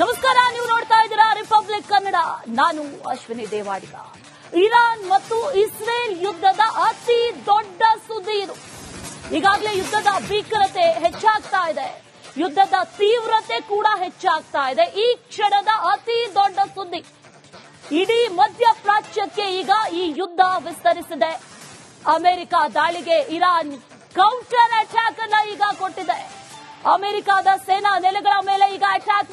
ನಮಸ್ಕಾರ, ನೀವು ನೋಡ್ತಾ ಇದ್ದೀರಾ ರಿಪಬ್ಲಿಕ್ ಕನ್ನಡ ನಾನು ಅಶ್ವಿನಿ ದೇವಾಡಿಗ ಇರಾನ್ ಮತ್ತು ಇಸ್ರೇಲ್ ಯುದ್ಧದ ಅತಿ ದೊಡ್ಡ ಸುದ್ದಿ ಇದು. ಈಗಾಗಲೇ ಯುದ್ಧದ ಭೀಕರತೆ ಹೆಚ್ಚಾಗ್ತಾ ಇದೆ. ಯುದ್ಧದ ತೀವ್ರತೆ ಕೂಡ ಹೆಚ್ಚಾಗ್ತಾ ಇದೆ. ಈ ಕ್ಷಣದ ಅತಿ ದೊಡ್ಡ ಸುದ್ದಿ. ಇಡೀ ಮಧ್ಯಪ್ರಾಚ್ಯಕ್ಕೆ ಈಗ ಈ ಯುದ್ಧ ವಿಸ್ತರಿಸಿದೆ. ಅಮೆರಿಕ ದಾಳಿಗೆ ಇರಾನ್ ಕೌಂಟರ್ ಅಟ್ಯಾಕ್ ಅನ್ನ ಈಗ ಕೊಟ್ಟಿದೆ. ಅಮೆರಿಕದ ಸೇನಾ ನೆಲೆಗಳ ಮೇಲೆ ಈಗ ಅಟ್ಯಾಕ್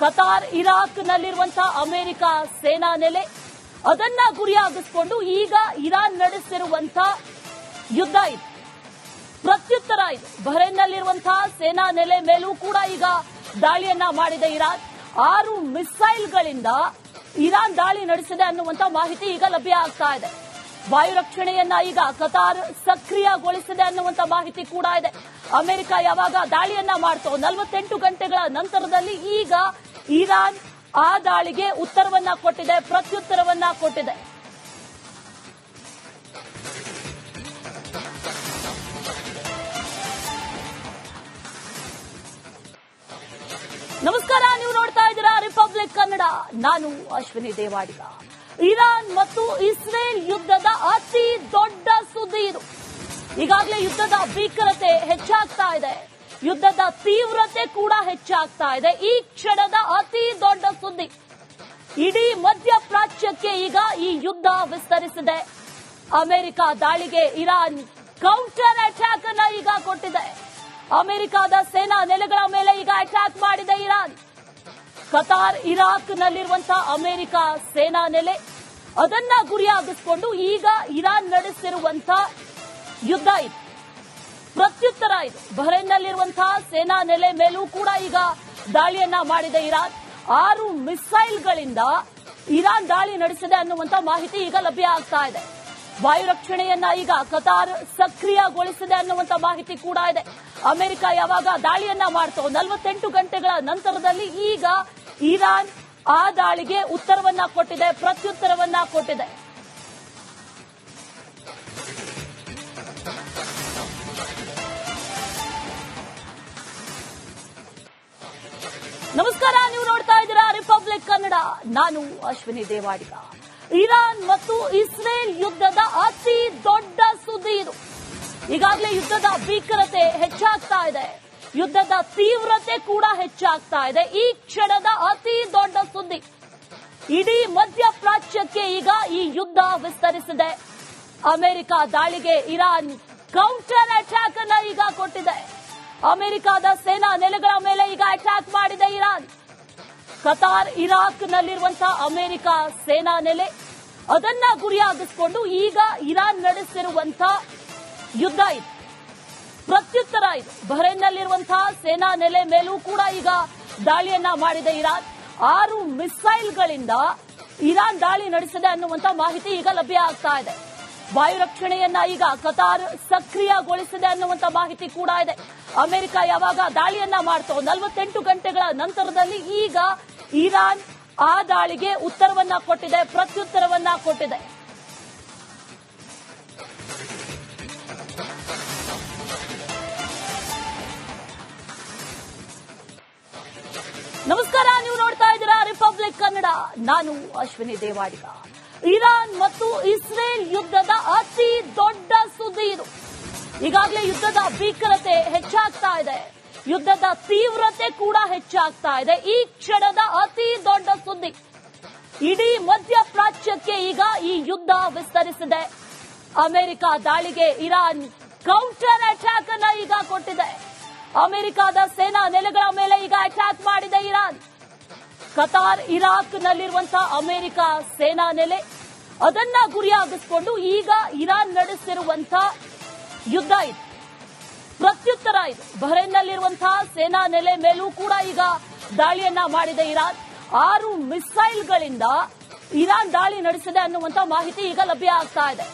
ಕತಾರ್ ಇರಾಕ್ ನಲ್ಲಿರುವಂತಹ ಅಮೆರಿಕ ಸೇನಾ ನೆಲೆ, ಅದನ್ನ ಗುರಿಯಾಗಿಸಿಕೊಂಡು ಈಗ ಇರಾನ್ ನಡೆಸಿರುವಂತಹ ಯುದ್ಧ ಇದು. ಪ್ರತ್ಯುತ್ತರ ಇದು. ಬಹ್ರೇನ್ನಲ್ಲಿರುವಂತಹ ಸೇನಾ ನೆಲೆ ಮೇಲೂ ಕೂಡ ಈಗ ದಾಳಿಯನ್ನ ಮಾಡಿದೆ ಇರಾನ್. ಆರು ಮಿಸೈಲ್ಗಳಿಂದ ಇರಾನ್ ದಾಳಿ ನಡೆಸಿದೆ ಅನ್ನುವಂತ ಮಾಹಿತಿ ಈಗ ಲಭ್ಯ ಆಗ್ತಾ ಇದೆ. ವಾಯು ರಕ್ಷಣೆಯನ್ನ ಈಗ ಕತಾರ್ ಸಕ್ರಿಯಗೊಳಿಸಿದೆ ಅನ್ನುವಂತ ಮಾಹಿತಿ ಕೂಡ ಇದೆ. ಅಮೆರಿಕ ಯಾವಾಗ ದಾಳಿಯನ್ನ ಮಾಡ್ತೋ, ನಲವತ್ತೆಂಟು ಗಂಟೆಗಳ ನಂತರದಲ್ಲಿ ಈಗ ಇರಾನ್ ಆ ದಾಳಿಗೆ ಉತ್ತರವನ್ನ ಕೊಟ್ಟಿದೆ, ಪ್ರತ್ಯುತ್ತರವನ್ನ ಕೊಟ್ಟಿದೆ. ನಮಸ್ಕಾರ, ನೀವು ನೋಡ್ತಾ ಇದ್ದೀರಾ ರಿಪಬ್ಲಿಕ್ ಕನ್ನಡ. ನಾನು ಅಶ್ವಿನಿ ದೇವಾಡಿಗ. ಇರಾನ್ ಮತ್ತು ಇಸ್ರೇಲ್ ಯುದ್ಧದ ಅತಿ ದೊಡ್ಡ ಸುದ್ದಿ ಇದು. ಈಗಾಗಲೇ ಯುದ್ಧದ ಭೀಕರತೆ ಹೆಚ್ಚಾಗ್ತಾ ಇದೆ. ಯುದ್ಧದ ತೀವ್ರತೆ ಕೂಡ ಹೆಚ್ಚಾಗ್ತಾ ಇದೆ. ಈ ಕ್ಷಣದ ಅತಿ ದೊಡ್ಡ ಸುದ್ದಿ. ಇಡೀ ಮಧ್ಯಪ್ರಾಚ್ಯಕ್ಕೆ ಈಗ ಈ ಯುದ್ಧ ವಿಸ್ತರಿಸಿದೆ. ಅಮೆರಿಕ ದಾಳಿಗೆ ಇರಾನ್ ಕೌಂಟರ್ ಅಟ್ಯಾಕ್ ಅನ್ನ ಈಗ ಕೊಟ್ಟಿದೆ. ಅಮೆರಿಕದ ಸೇನಾ ನೆಲೆಗಳ ಮೇಲೆ ಈಗ ಅಟ್ಯಾಕ್ ಮಾಡಿದೆ ಇರಾನ್. ಕತಾರ್ ಇರಾಕ್ ನಲ್ಲಿರುವಂತಹ ಅಮೆರಿಕ ಸೇನಾ ನೆಲೆ, ಅದನ್ನ ಗುರಿಯಾಗಿಸಿಕೊಂಡು ಈಗ ಇರಾನ್ ನಡೆಸಿರುವಂತಹ ಯುದ್ಧ ಇದು. ಪ್ರತ್ಯುತ್ತರ ಇದು. ಬಹ್ರೇನ್ನಲ್ಲಿರುವಂತಹ ಸೇನಾ ನೆಲೆ ಮೇಲೂ ಕೂಡ ಈಗ ದಾಳಿಯನ್ನ ಮಾಡಿದೆ ಇರಾನ್. ಆರು ಮಿಸೈಲ್ಗಳಿಂದ ಇರಾನ್ ದಾಳಿ ನಡೆಸಿದೆ ಅನ್ನುವಂತ ಮಾಹಿತಿ ಈಗ ಲಭ್ಯ ಆಗ್ತಾ ಇದೆ. ವಾಯು ರಕ್ಷಣೆಯನ್ನ ಈಗ ಕತಾರ್ ಸಕ್ರಿಯಗೊಳಿಸಿದೆ ಅನ್ನುವಂತ ಮಾಹಿತಿ ಕೂಡ ಇದೆ. ಅಮೆರಿಕ ಯಾವಾಗ ದಾಳಿಯನ್ನ ಮಾಡ್ತೋ ನಲವತ್ತೆಂಟು ಗಂಟೆಗಳ ನಂತರದಲ್ಲಿ ಈಗ ಇರಾನ್ ಆ ದಾಳಿಗೆ ಉತ್ತರವನ್ನ ಕೊಟ್ಟಿದೆ, ಪ್ರತ್ಯುತ್ತರವನ್ನ ಕೊಟ್ಟಿದೆ. ನಮಸ್ಕಾರ, ನೀವು ನೋಡ್ತಾ ಇದ್ದೀರಾ ರಿಪಬ್ಲಿಕ್ ಕನ್ನಡ ನಾನು ಅಶ್ವಿನಿ ದೇವಾಡಿಗ. ಇರಾನ್ ಮತ್ತು ಇಸ್ರೇಲ್ ಯುದ್ಧದ ಅತಿ ದೊಡ್ಡ ಸುದ್ದಿ ಇದು. ಈಗಾಗಲೇ ಯುದ್ಧದ ಭೀಕರತೆ ಹೆಚ್ಚಾಗ್ತಾ ಇದೆ. ಯುದ್ಧದ ತೀವ್ರತೆ ಕೂಡ ಹೆಚ್ಚಾಗ್ತಾ ಇದೆ. ಈ ಕ್ಷಣದ ಅತಿ ದೊಡ್ಡ ಸುದ್ದಿ. ಇಡೀ ಮಧ್ಯಪ್ರಾಚ್ಯಕ್ಕೆ ಈಗ ಈ ಯುದ್ಧ ವಿಸ್ತರಿಸಿದೆ. ಅಮೆರಿಕ ದಾಳಿಗೆ ಇರಾನ್ ಕೌಂಟರ್ ಅಟ್ಯಾಕ್ ಅನ್ನ ಈಗ ಕೊಟ್ಟಿದೆ. ಅಮೆರಿಕದ ಸೇನಾ ನೆಲೆಗಳ ಮೇಲೆ ಈಗ ಅಟ್ಯಾಕ್ ಮಾಡಿದೆ ಇರಾನ್. ಕತಾರ್ ಇರಾಕ್ ನಲ್ಲಿರುವಂತಹ ಅಮೆರಿಕ ಸೇನಾ ನೆಲೆ, ಅದನ್ನ ಗುರಿಯಾಗಿಸಿಕೊಂಡು ಈಗ ಇರಾನ್ ನಡೆಸಿರುವಂತಹ ಯುದ್ಧ ಇದು. ಪ್ರತ್ಯುತ್ತರ ಇದು. ಬಹರೇನ್ನಲ್ಲಿರುವಂತಹ ಸೇನಾ ನೆಲೆ ಮೇಲೂ ಕೂಡ ಈಗ ದಾಳಿಯನ್ನ ಮಾಡಿದೆ ಇರಾನ್. ಆರು ಮಿಸೈಲ್ಗಳಿಂದ ಇರಾನ್ ದಾಳಿ ನಡೆಸಿದೆ ಅನ್ನುವಂತ ಮಾಹಿತಿ ಈಗ ಲಭ್ಯ ಆಗ್ತಾ ಇದೆ. ವಾಯು ರಕ್ಷಣೆಯನ್ನ ಈಗ ಕತಾರ್ ಸಕ್ರಿಯಗೊಳಿಸಿದೆ ಅನ್ನುವಂತ ಮಾಹಿತಿ ಕೂಡ ಇದೆ. ಅಮೆರಿಕ ಯಾವಾಗ ದಾಳಿಯನ್ನ ಮಾಡ್ತೋ ನಲವತ್ತೆಂಟು ಗಂಟೆಗಳ ನಂತರದಲ್ಲಿ ಈಗ ಇರಾನ್ ಆ ದಾಳಿಗೆ ಉತ್ತರವನ್ನ ಕೊಟ್ಟಿದೆ, ಪ್ರತ್ಯುತ್ತರವನ್ನ ಕೊಟ್ಟಿದೆ. ನಮಸ್ಕಾರ, ನೀವು ನೋಡ್ತಾ ಇದ್ದೀರಾ ರಿಪಬ್ಲಿಕ್ ಕನ್ನಡ. ನಾನು ಅಶ್ವಿನಿ ದೇವಾಡಿಗ. ಇರಾನ್ ಮತ್ತು ಇಸ್ರೇಲ್ ಯುದ್ಧದ ಅತಿ ದೊಡ್ಡ ಸುದ್ದಿ ಇದು. ಈಗಾಗಲೇ ಯುದ್ಧದ ಭೀಕರತೆ ಹೆಚ್ಚಾಗ್ತಾ ಇದೆ. ಯುದ್ಧದ ತೀವ್ರತೆ ಕೂಡ ಹೆಚ್ಚಾಗ್ತಾ ಇದೆ. ಈ ಕ್ಷಣದ ಅತಿ ದೊಡ್ಡ ಸುದ್ದಿ. ಇಡೀ ಮಧ್ಯಪ್ರಾಚ್ಯಕ್ಕೆ ಈಗ ಈ ಯುದ್ಧ ವಿಸ್ತರಿಸಿದೆ. ಅಮೆರಿಕ ದಾಳಿಗೆ ಇರಾನ್ ಕೌಂಟರ್ ಅಟ್ಯಾಕ್ ಅನ್ನ ಈಗ ಕೊಟ್ಟಿದೆ. ಅಮೆರಿಕದ ಸೇನಾ ನೆಲೆಗಳ ಮೇಲೆ ಈಗ ಅಟ್ಯಾಕ್ ಮಾಡಿದೆ ಇರಾನ್. ಕತಾರ್ ಇರಾಕ್ ನಲ್ಲಿರುವಂತಹ ಅಮೆರಿಕ ಸೇನಾ ನೆಲೆ, ಅದನ್ನ ಗುರಿಯಾಗಿಸಿಕೊಂಡು ಈಗ ಇರಾನ್ ನಡೆಸಿರುವಂತಹ ಯುದ್ಧ ಇದು. ಪ್ರತ್ಯುತ್ತರ ಇದು. ಬಹ್ರೇನ್ನಲ್ಲಿರುವಂತಹ ಸೇನಾ ನೆಲೆ ಮೇಲೂ ಕೂಡ ಈಗ ದಾಳಿಯನ್ನ ಮಾಡಿದೆ ಇರಾನ್. ಆರು ಮಿಸೈಲ್ಗಳಿಂದ ಇರಾನ್ ದಾಳಿ ನಡೆಸಿದೆ ಅನ್ನುವಂತ ಮಾಹಿತಿ ಈಗ ಲಭ್ಯ ಆಗ್ತಾ ಇದೆ.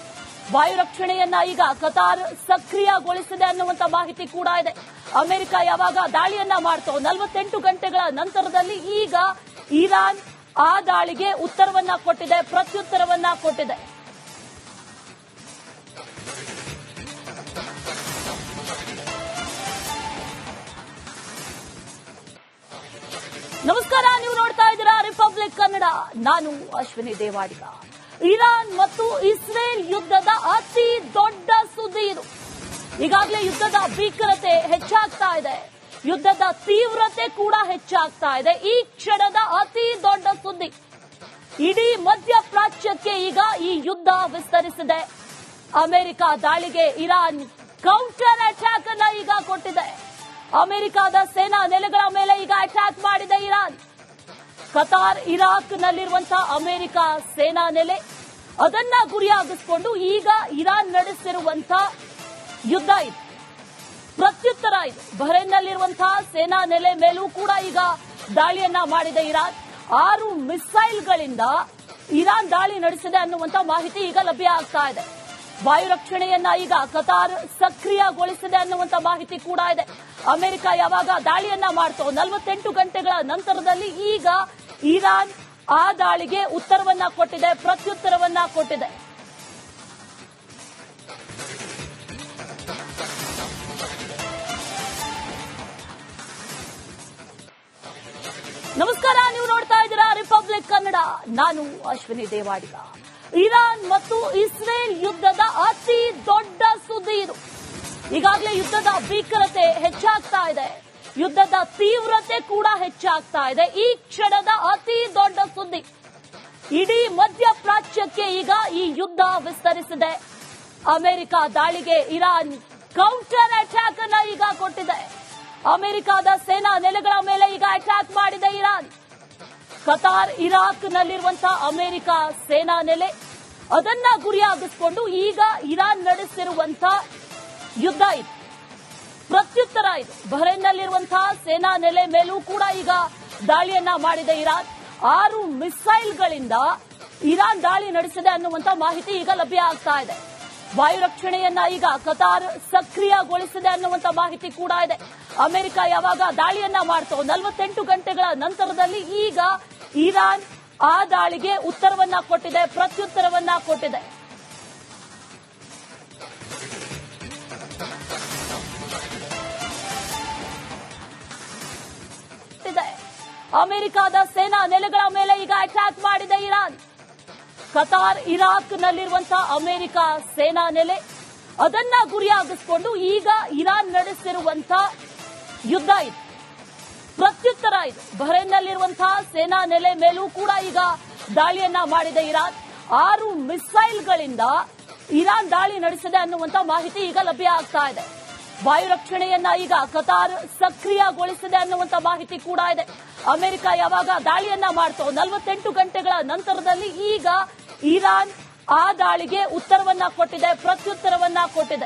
ವಾಯು ರಕ್ಷಣೆಯನ್ನ ಈಗ ಕತಾರ್ ಸಕ್ರಿಯಗೊಳಿಸಿದೆ ಅನ್ನುವಂತ ಮಾಹಿತಿ ಕೂಡ ಇದೆ. ಅಮೆರಿಕ ಯಾವಾಗ ದಾಳಿಯನ್ನ ಮಾಡ್ತೋ, ನಲವತ್ತೆಂಟು ಗಂಟೆಗಳ ನಂತರದಲ್ಲಿ ಈಗ ಇರಾನ್ ಆ ದಾಳಿಗೆ ಉತ್ತರವನ್ನ ಕೊಟ್ಟಿದೆ, ಪ್ರತ್ಯುತ್ತರವನ್ನ ಕೊಟ್ಟಿದೆ. ನಮಸ್ಕಾರ, ನೀವು ನೋಡ್ತಾ ಇದ್ದೀರಾ ರಿಪಬ್ಲಿಕ್ ಕನ್ನಡ. ನಾನು ಅಶ್ವಿನಿ ದೇವಾಡಿಗ. ಇರಾನ್ ಮತ್ತು ಇಸ್ರೇಲ್ ಯುದ್ಧದ ಅತಿ ದೊಡ್ಡ ಸುದ್ದಿ ಇದು. ಈಗಾಗಲೇ ಯುದ್ಧದ ಭೀಕರತೆ ಹೆಚ್ಚಾಗ್ತಾ ಇದೆ. ಯುದ್ಧದ ತೀವ್ರತೆ ಕೂಡ ಹೆಚ್ಚಾಗ್ತಾ ಇದೆ. ಈ ಕ್ಷಣದ ಅತಿ ದೊಡ್ಡ ಸುದ್ದಿ. ಇಡೀ ಮಧ್ಯಪ್ರಾಚ್ಯಕ್ಕೆ ಈಗ ಈ ಯುದ್ಧ ವಿಸ್ತರಿಸಿದೆ. ಅಮೆರಿಕ ದಾಳಿಗೆ ಇರಾನ್ ಕೌಂಟರ್ ಅಟ್ಯಾಕ್ ಅನ್ನ ಈಗ ಕೊಟ್ಟಿದೆ. ಅಮೆರಿಕದ ಸೇನಾ ನೆಲೆಗಳ ಮೇಲೆ ಈಗ ಅಟ್ಯಾಕ್ ಮಾಡಿದೆ ಇರಾನ್. ಕತಾರ್ ಇರಾಕ್ ನಲ್ಲಿರುವಂತಹ ಅಮೆರಿಕ ಸೇನಾ ನೆಲೆ ಅದನ್ನ ಗುರಿಯಾಗಿಸಿಕೊಂಡು ಈಗ ಇರಾನ್ ನಡೆಸಿರುವಂತಹ ಯುದ್ಧ ಇದು ಪ್ರತ್ಯುತ್ತರ ಇದು ಬಹ್ರೈನ್ನಲ್ಲಿರುವಂತಹ ಸೇನಾ ನೆಲೆ ಮೇಲೂ ಕೂಡ ಈಗ ದಾಳಿಯನ್ನ ಮಾಡಿದೆ ಇರಾನ್. ಆರು ಮಿಸೈಲ್ಗಳಿಂದ ಇರಾನ್ ದಾಳಿ ನಡೆಸಿದೆ ಅನ್ನುವಂತ ಮಾಹಿತಿ ಈಗ ಲಭ್ಯ ಆಗ್ತಾ ಇದೆ. ವಾಯು ರಕ್ಷಣೆಯನ್ನ ಈಗ ಕತಾರ್ ಸಕ್ರಿಯಗೊಳಿಸಿದೆ ಅನ್ನುವಂತ ಮಾಹಿತಿ ಕೂಡ ಇದೆ. ಅಮೆರಿಕ ಯಾವಾಗ ದಾಳಿಯನ್ನ ಮಾಡ್ತೋ ನಲವತ್ತೆಂಟು ಗಂಟೆಗಳ ನಂತರದಲ್ಲಿ ಈಗ ಇರಾನ್ ಆ ದಾಳಿಗೆ ಉತ್ತರವನ್ನ ಕೊಟ್ಟಿದೆ, ಪ್ರತ್ಯುತ್ತರವನ್ನ ಕೊಟ್ಟಿದೆ. ಕನ್ನಡ, ನಾನು ಅಶ್ವಿನಿ ದೇವಾಡಿಗ. ಇರಾನ್ ಮತ್ತು ಇಸ್ರೇಲ್ ಯುದ್ಧದ ಅತಿ ದೊಡ್ಡ ಸುದ್ದಿ ಇದು. ಈಗಾಗಲೇ ಯುದ್ಧದ ಭೀಕರತೆ ಹೆಚ್ಚಾಗ್ತಾ ಇದೆ. ಯುದ್ಧದ ತೀವ್ರತೆ ಕೂಡ ಹೆಚ್ಚಾಗ್ತಾ ಇದೆ. ಈ ಕ್ಷಣದ ಅತಿ ದೊಡ್ಡ ಸುದ್ದಿ. ಇಡೀ ಮಧ್ಯಪ್ರಾಚ್ಯಕ್ಕೆ ಈಗ ಈ ಯುದ್ಧ ವಿಸ್ತರಿಸಿದೆ. ಅಮೆರಿಕ ದಾಳಿಗೆ ಇರಾನ್ ಕೌಂಟರ್ ಅಟ್ಯಾಕ್ ಅನ್ನ ಈಗ ಕೊಟ್ಟಿದೆ. ಅಮೆರಿಕದ ಸೇನಾ ನೆಲೆಗಳ ಮೇಲೆ ಈಗ ಅಟ್ಯಾಕ್ ಮಾಡಿದೆ ಇರಾನ್. ಕತಾರ್ ಇರಾಕ್ ನಲ್ಲಿರುವಂತಹ ಅಮೆರಿಕ ಸೇನಾ ನೆಲೆ, ಅದನ್ನ ಗುರಿಯಾಗಿಸಿಕೊಂಡು ಈಗ ಇರಾನ್ ನಡೆಸಿರುವಂತಹ ಯುದ್ಧ ಇದು. ಪ್ರತ್ಯುತ್ತರ ಇದು. ಬಹ್ರೈನ್ನಲ್ಲಿರುವಂತಹ ಸೇನಾ ನೆಲೆ ಮೇಲೂ ಕೂಡ ಈಗ ದಾಳಿಯನ್ನ ಮಾಡಿದೆ ಇರಾನ್. ಆರು ಮಿಸೈಲ್ಗಳಿಂದ ಇರಾನ್ ದಾಳಿ ನಡೆಸಿದೆ ಅನ್ನುವಂತ ಮಾಹಿತಿ ಈಗ ಲಭ್ಯ ಆಗ್ತಾ ಇದೆ. ವಾಯು ರಕ್ಷಣೆಯನ್ನ ಈಗ ಕತಾರ್ ಸಕ್ರಿಯಗೊಳಿಸಿದೆ ಅನ್ನುವಂತ ಮಾಹಿತಿ ಕೂಡ ಇದೆ. ಅಮೆರಿಕ ಯಾವಾಗ ದಾಳಿಯನ್ನ ಮಾಡ್ತೋ, ನಲವತ್ತೆಂಟು ಗಂಟೆಗಳ ನಂತರದಲ್ಲಿ ಈಗ ಇರಾನ್ ಆ ದಾಳಿಗೆ ಉತ್ತರವನ್ನ ಕೊಟ್ಟಿದೆ, ಪ್ರತ್ಯುತ್ತರವನ್ನ ಕೊಟ್ಟಿದೆ. ಅಮೆರಿಕದ ಸೇನಾ ನೆಲೆಗಳ ಮೇಲೆ ಈಗ ಅಟ್ಯಾಕ್ ಮಾಡಿದೆ ಇರಾನ್. ಕತಾರ್ ಇರಾಕ್ ನಲ್ಲಿರುವಂತಹ ಅಮೆರಿಕ ಸೇನಾ ನೆಲೆ, ಅದನ್ನ ಗುರಿಯಾಗಿಸಿಕೊಂಡು ಈಗ ಇರಾನ್ ನಡೆಸಿರುವಂತಹ ಯುದ್ಧ ಇದು. ಪ್ರತ್ಯುತ್ತರ ಇದು. ಬಹ್ರೈನ್ನಲ್ಲಿರುವಂತಹ ಸೇನಾ ನೆಲೆ ಮೇಲೂ ಕೂಡ ಈಗ ದಾಳಿಯನ್ನ ಮಾಡಿದೆ ಇರಾನ್. ಆರು ಮಿಸೈಲ್ಗಳಿಂದ ಇರಾನ್ ದಾಳಿ ನಡೆಸಿದೆ ಅನ್ನುವಂತ ಮಾಹಿತಿ ಈಗ ಲಭ್ಯ ಆಗ್ತಾ ಇದೆ. ವಾಯು ರಕ್ಷಣೆಯನ್ನ ಈಗ ಕತಾರ್ ಸಕ್ರಿಯಗೊಳಿಸಿದೆ ಅನ್ನುವಂತ ಮಾಹಿತಿ ಕೂಡ ಇದೆ. ಅಮೆರಿಕ ಯಾವಾಗ ದಾಳಿಯನ್ನ ಮಾಡ್ತೋ ನಲವತ್ತೆಂಟು ಗಂಟೆಗಳ ನಂತರದಲ್ಲಿ ಈಗ ಇರಾನ್ ಆ ದಾಳಿಗೆ ಉತ್ತರವನ್ನ ಕೊಟ್ಟಿದೆ, ಪ್ರತ್ಯುತ್ತರವನ್ನ ಕೊಟ್ಟಿದೆ.